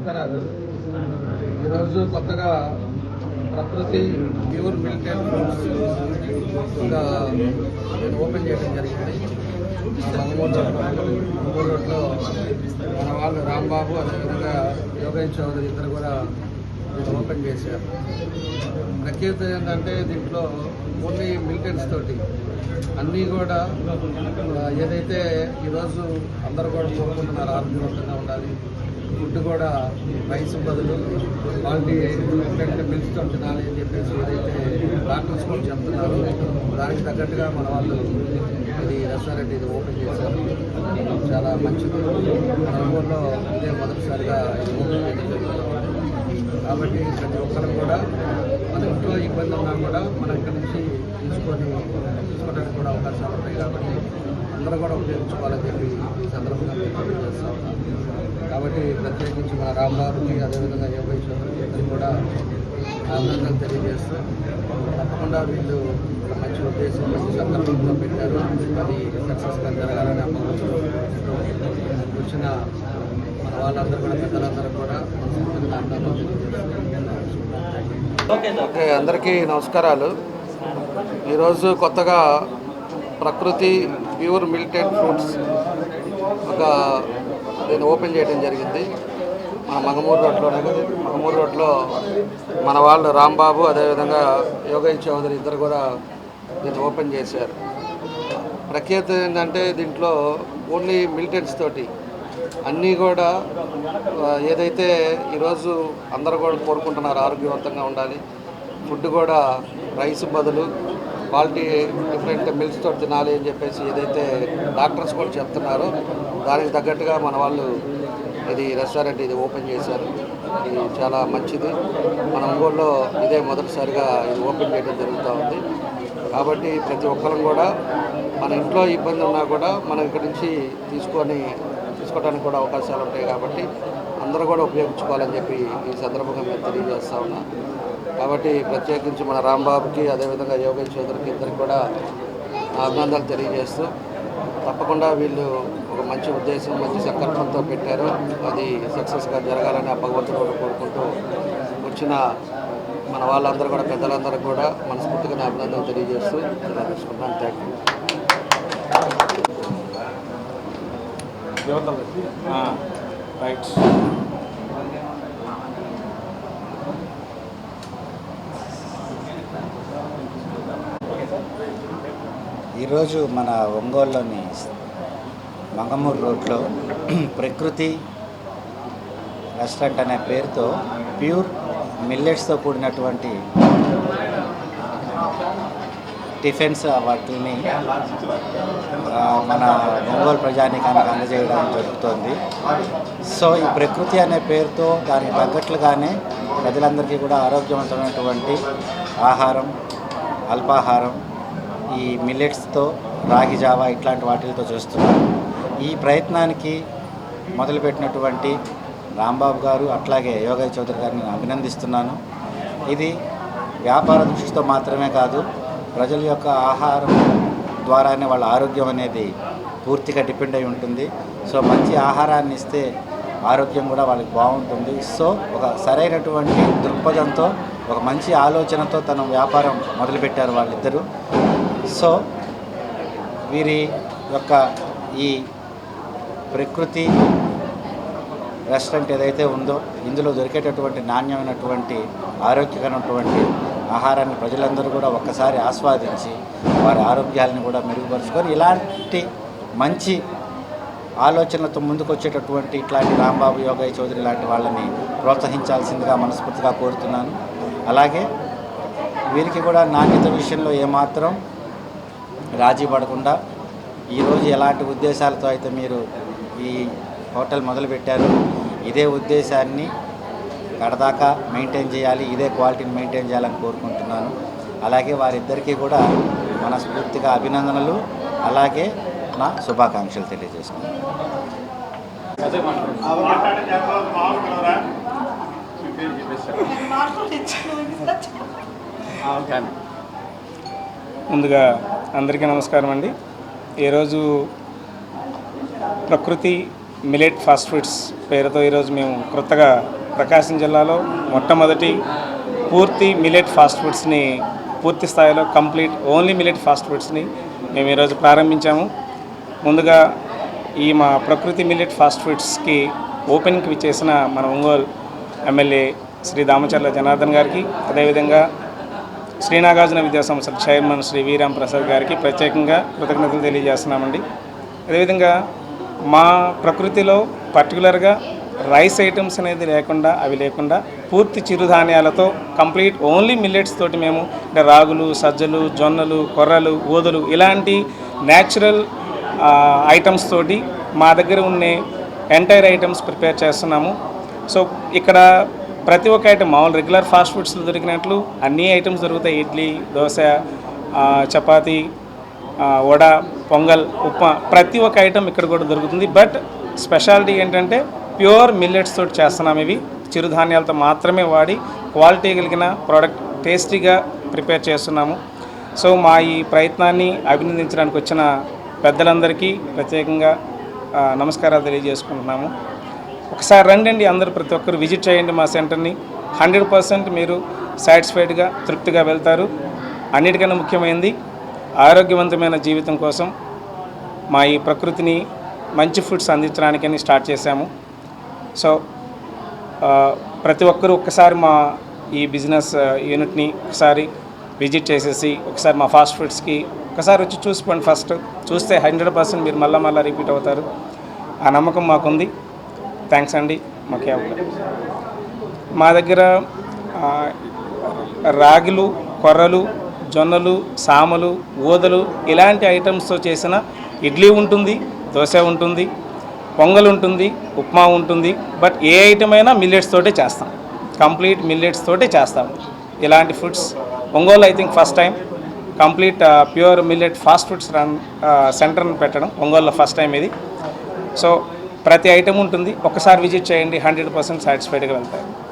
నమస్కారాలు. ఈరోజు కొత్తగా ప్రకృతి ప్యూర్ మిల్క్ అండ్ నేను ఓపెన్ చేయడం జరిగింది. మంగమూరు రోడ్లో మన వాళ్ళు రాంబాబు అదేవిధంగా యోగేష్ చౌదరి ఇద్దరు కూడా ఓపెన్ చేశారు. ప్రత్యేకత ఏంటంటే దీంట్లో ఓన్లీ మిల్టెన్స్ తోటి అన్నీ కూడా ఏదైతే ఈరోజు అందరూ కూడా కోరుకుంటున్నారు ఆరోగ్యవంతంగా ఉండాలి ఫుడ్ కూడా వయసు బదులు క్వాలిటీ డిఫరెంట్ మిల్క్తో తినాలి అని చెప్పేసి ఏదైతే డాక్టర్స్ కూడా చెప్తున్నారు. దానికి తగ్గట్టుగా మన వాళ్ళు ఇది రెస్టారెంట్ ఇది ఓపెన్ చేశారు. చాలా మంచిది. మన ఊళ్ళో ఇదే మొదటిసారిగా ఇది ఓపెన్ చేయడం జరుగుతుంది. కాబట్టి ప్రతి ఒక్కరు కూడా మన ఇంట్లో ఇబ్బంది ఉన్నా కూడా మనం ఇక్కడ నుంచి తీసుకొని తీసుకోవడానికి కూడా అవకాశాలు ఉంటాయి కాబట్టి అందరూ కూడా ఉపయోగించుకోవాలని చెప్పి ఈ సందర్భంగా నేను ఉన్నాను. కాబట్టి ప్రత్యేకించి మన రాంబాబుకి అదేవిధంగా చౌదరికి ఇద్దరు కూడా అభినందనలు తెలియజేస్తూ తప్పకుండా వీళ్ళు మంచి ఉద్దేశం మంచి సందర్భంతో పెట్టారు. అది సక్సెస్గా జరగాలని వచ్చిన మన వాళ్ళందరూ కూడా పెద్దలందరూ కూడా మనస్ఫూర్తిగా ఓకే అందరికీ నమస్కారాలు. ఈరోజు కొత్తగా Prakruthi pure milk and fruits ఒక నేను ఓపెన్ చేయడం జరిగింది. మన మంగమూరు రోడ్లోనే కదా మంగమూరు రోడ్లో మన వాళ్ళు రాంబాబు అదేవిధంగా యోగేష్ చౌదరి ఇద్దరు కూడా దీన్ని ఓపెన్ చేశారు. ప్రఖ్యాత ఏంటంటే దీంట్లో ఓన్లీ మిలిటెంట్స్ తోటి అన్నీ కూడా ఏదైతే ఈరోజు అందరూ కూడా కోరుకుంటున్నారు ఆరోగ్యవంతంగా ఉండాలి ఫుడ్ కూడా రైస్ బదులు క్వాలిటీ డిఫరెంట్ మిల్క్స్ తోటి తినాలి అని చెప్పేసి ఏదైతే డాక్టర్స్ కూడా చెప్తున్నారో దానికి తగ్గట్టుగా మన వాళ్ళు ఇది రెస్టారెంట్ ఇది ఓపెన్ చేశారు. ఇది చాలా మంచిది. మన ఒంగోలులో ఇదే మొదటిసారిగా ఇది ఓపెన్ చేయడం జరుగుతూ ఉంది. కాబట్టి ప్రతి ఒక్కరం కూడా మన ఇంట్లో ఇబ్బంది ఉన్నా కూడా మనం ఇక్కడి నుంచి తీసుకొని తీసుకోవడానికి కూడా అవకాశాలు ఉంటాయి కాబట్టి అందరూ కూడా ఉపయోగించుకోవాలని చెప్పి ఈ సందర్భంగా మేము తెలియజేస్తా ఉన్నాం. కాబట్టి ప్రత్యేకించి మన రాంబాబుకి అదేవిధంగా యోగేష్ చౌదరికి ఇద్దరికి కూడా అభినందనలు తెలియజేస్తూ తప్పకుండా వీళ్ళు ఒక మంచి ఉద్దేశం మంచి సంకల్పంతో పెట్టారు. అది సక్సెస్గా జరగాలని ఆ భగవంతుడు కోరుకుంటూ వచ్చిన మన వాళ్ళందరూ కూడా పెద్దలందరూ కూడా మనస్ఫూర్తిగా అభినందనలు తెలియజేస్తూ ఇలా థ్యాంక్ యూ. రైట్. ఈరోజు మన ఒంగోలులోని మంగమూరు రోడ్లో ప్రకృతి రెస్టారెంట్ అనే పేరుతో ప్యూర్ మిల్లెట్స్తో కూడినటువంటి టిఫిన్స్ వాటిని మన ఒంగోలు ప్రజానీకానికి అందజేయడం జరుగుతుంది. సో ఈ ప్రకృతి అనే పేరుతో దానికి తగ్గట్లుగానే ప్రజలందరికీ కూడా ఆరోగ్యవంతమైనటువంటి ఆహారం అల్పాహారం ఈ మిల్లెట్స్తో రాగి జావా ఇట్లాంటి వాటితో చేస్తున్నారు. ఈ ప్రయత్నానికి మొదలుపెట్టినటువంటి రాంబాబు గారు అట్లాగే యోగయ్య చౌదరి గారిని నేను అభినందిస్తున్నాను. ఇది వ్యాపార దృష్టితో మాత్రమే కాదు ప్రజల యొక్క ఆహారం ద్వారానే వాళ్ళ ఆరోగ్యం అనేది పూర్తిగా డిపెండ్ అయి ఉంటుంది. సో మంచి ఆహారాన్ని ఇస్తే ఆరోగ్యం కూడా వాళ్ళకి బాగుంటుంది. సో ఒక సరైనటువంటి దృక్పథంతో ఒక మంచి ఆలోచనతో తన వ్యాపారం మొదలుపెట్టారు వాళ్ళిద్దరూ. సో వీరి యొక్క ఈ ప్రకృతి రెస్టారెంట్ ఏదైతే ఉందో ఇందులో దొరికేటటువంటి నాణ్యమైనటువంటి ఆరోగ్యకరమైనటువంటి ఆహారాన్ని ప్రజలందరూ కూడా ఒక్కసారి ఆస్వాదించి వారి ఆరోగ్యాలను కూడా మెరుగుపరుచుకొని ఇలాంటి మంచి ఆలోచనలతో ముందుకు వచ్చేటటువంటి ఇట్లాంటి రాంబాబు యోగయ్య చౌదరి లాంటి వాళ్ళని ప్రోత్సహించాల్సిందిగా మనస్ఫూర్తిగా కోరుతున్నాను. అలాగే వీరికి కూడా నాణ్యత విషయంలో ఏమాత్రం రాజీ పడకుండా ఈరోజు ఎలాంటి ఉద్దేశాలతో అయితే మీరు ఈ హోటల్ మొదలుపెట్టారు? ఇదే ఉద్దేశాన్ని కడదాకా మెయింటైన్ చేయాలి ఇదే క్వాలిటీని మెయింటైన్ చేయాలని కోరుకుంటున్నాను. అలాగే వారిద్దరికీ కూడా మనస్ఫూర్తిగా అభినందనలు అలాగే నా శుభాకాంక్షలు తెలియజేసుకున్నాను ముందుగా అందరికీ నమస్కారం అండి. ఈరోజు ప్రకృతి మిలెట్ ఫాస్ట్ ఫుడ్స్ పేరుతో ఈరోజు మేము క్రొత్తగా ప్రకాశం జిల్లాలో మొట్టమొదటి పూర్తి మిలెట్ ఫాస్ట్ ఫుడ్స్ని పూర్తి స్థాయిలో కంప్లీట్ ఓన్లీ మిలెట్ ఫాస్ట్ ఫుడ్స్ని మేము ఈరోజు ప్రారంభించాము. ముందుగా ఈ మా ప్రకృతి మిలెట్ ఫాస్ట్ ఫుడ్స్కి ఓపెన్కి విచ్చేసిన మన ఒంగోలు ఎమ్మెల్యే శ్రీ దామచర్ల జనార్దన్ గారికి అదేవిధంగా శ్రీనాగార్జున విద్యా సంస్థల చైర్మన్ శ్రీ వీరాం ప్రసాద్ గారికి ప్రత్యేకంగా కృతజ్ఞతలు తెలియజేస్తున్నామండి. అదేవిధంగా మా ప్రకృతిలో పర్టికులర్గా రైస్ ఐటమ్స్ అనేది లేకుండా అవి లేకుండా పూర్తి చిరుధాన్యాలతో కంప్లీట్ ఓన్లీ మిల్లెట్స్ తోటి మేము అంటే రాగులు సజ్జలు జొన్నలు కొర్రలు ఊదలు ఇలాంటి న్యాచురల్ ఐటమ్స్ తోటి మా దగ్గర ఉండే ఎంటైర్ ఐటమ్స్ ప్రిపేర్ చేస్తున్నాము. సో ఇక్కడ ప్రతి ఒక్క ఐటమ్ మామూలు రెగ్యులర్ ఫాస్ట్ ఫుడ్స్లో దొరికినట్లు అన్ని ఐటమ్స్ దొరుకుతాయి. ఇడ్లీ దోశ చపాతి చపాతీ వడ పొంగల్ ఉప్మా ప్రతి ఒక్క ఐటమ్ ఇక్కడ కూడా దొరుకుతుంది. బట్ స్పెషాలిటీ ఏంటంటే ప్యూర్ మిల్లెట్స్ తోటి చేస్తున్నాం ఇవి. చిరుధాన్యాలతో మాత్రమే వాడి క్వాలిటీ కలిగిన ప్రోడక్ట్ టేస్టీగా ప్రిపేర్ చేస్తున్నాము. సో మా ఈ ప్రయత్నాన్ని అభినందించడానికి వచ్చిన పెద్దలందరికీ ప్రత్యేకంగా నమస్కారాలు తెలియజేసుకుంటున్నాము. ఒకసారి రండి అందరూ ప్రతి ఒక్కరు విజిట్ చేయండి మా సెంటర్ని. హండ్రెడ్ పర్సెంట్ మీరు సాటిస్ఫైడ్గా తృప్తిగా వెళ్తారు. అన్నిటికన్నా ముఖ్యమైనది ఆరోగ్యవంతమైన జీవితం కోసం మా ఈ ప్రకృతిని మంచి ఫుడ్స్ అందించడానికని స్టార్ట్ చేశాము. సో ప్రతి ఒక్కరూ ఒక్కసారి మా ఈ బిజినెస్ యూనిట్ని ఒకసారి విజిట్ చేసేసి ఒకసారి మా ఫాస్ట్ ఫుడ్స్కి ఒకసారి వచ్చి చూసుకోండి ఫస్ట్. చూస్తే హండ్రెడ్ పర్సెంట్ మీరు మళ్ళీ మళ్ళీ రిపీట్ అవుతారు. ఆ నమ్మకం మాకుంది. థ్యాంక్స్ అండి. మా క్యాబ్ మా దగ్గర రాగిలు కొర్రలు జొన్నలు సామలు ఊదలు ఇలాంటి ఐటమ్స్తో చేసిన ఇడ్లీ ఉంటుంది దోశ ఉంటుంది పొంగల్ ఉంటుంది ఉప్మా ఉంటుంది. బట్ ఏ ఐటమ్ అయినా మిల్లెట్స్ తోటే చేస్తాం. కంప్లీట్ మిల్లెట్స్ తోటే చేస్తాం. ఇలాంటి foods Ongole I think first time. Complete pure millet fast foods run సెంటర్ని పెట్టడం ఒంగోలులో ఫస్ట్ టైం ఇది. సో ప్రతి ఐటెం ఉంటుంది. ఒకసారి విజిట్ చేయండి. హండ్రెడ్ పర్సెంట్ సాటిస్ఫైడ్గా వెళ్తారు.